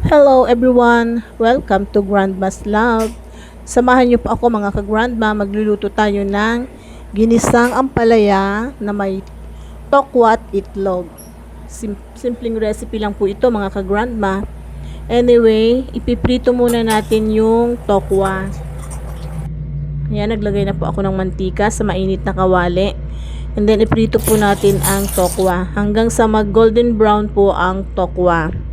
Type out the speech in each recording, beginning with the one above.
Hello everyone! Welcome to Grandma's Love. Samahan niyo po ako mga ka-grandma, magluluto tayo ng ginisang ampalaya na may tokwat itlog. Sim- simpleng recipe lang po ito mga ka-grandma. Anyway, ipiprito muna natin yung tokwa. Ayan, naglagay na po ako ng mantika sa mainit na kawali. And then, iprito po natin ang tokwa. Hanggang sa mag golden brown po ang tokwa.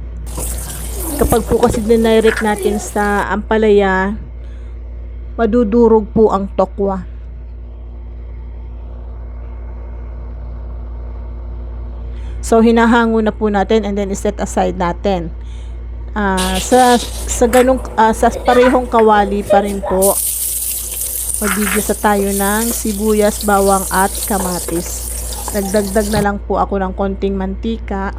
Kapag po kasi dinirect natin sa ampalaya, madudurog po ang tokwa. So, hinahango na po natin and then set aside natin. Ah, sa sa ganung ah, sa parehong kawali pa rin po magigisa tayo ng sibuyas, bawang at kamatis. Nagdagdag na lang po ako ng konting mantika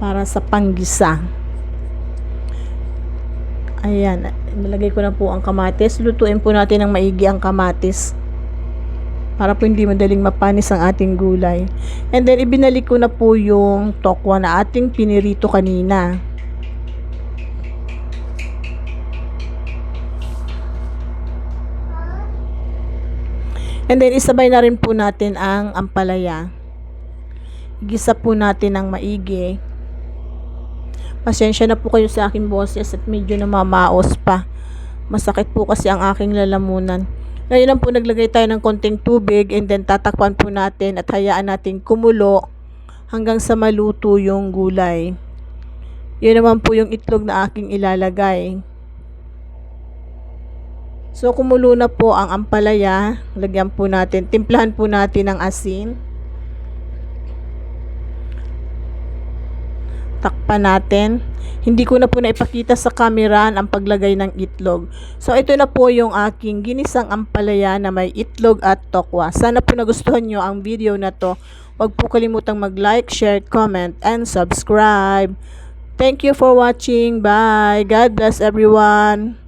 para sa panggisa. Ayan, nilagay ko na po ang kamatis. Lutuin po natin ng maigi ang kamatis para po hindi madaling mapanis ang ating gulay. And then, ibinalik ko na po yung tokwa na ating pinirito kanina. And then, isabay na rin po natin ang ampalaya. Igisa po natin ng maigi. Pasensya na po kayo sa aking boses at medyo namamaos pa. Masakit po kasi ang aking lalamunan. Ngayon lang po naglagay tayo ng konting tubig and then tatakpan po natin at hayaan natin kumulo hanggang sa maluto yung gulay. Yun naman po yung itlog na aking ilalagay. So kumulo na po ang ampalaya. Lagyan po natin, timplahan po natin ng asin. Takpan natin. Hindi ko na po naipakita sa camera ang paglagay ng itlog. So ito na po yung aking ginisang ampalaya na may itlog at tokwa. Sana po nagustuhan nyo ang video na to. Huwag po kalimutang mag-like, share, comment, and subscribe. Thank you for watching. Bye. God bless everyone.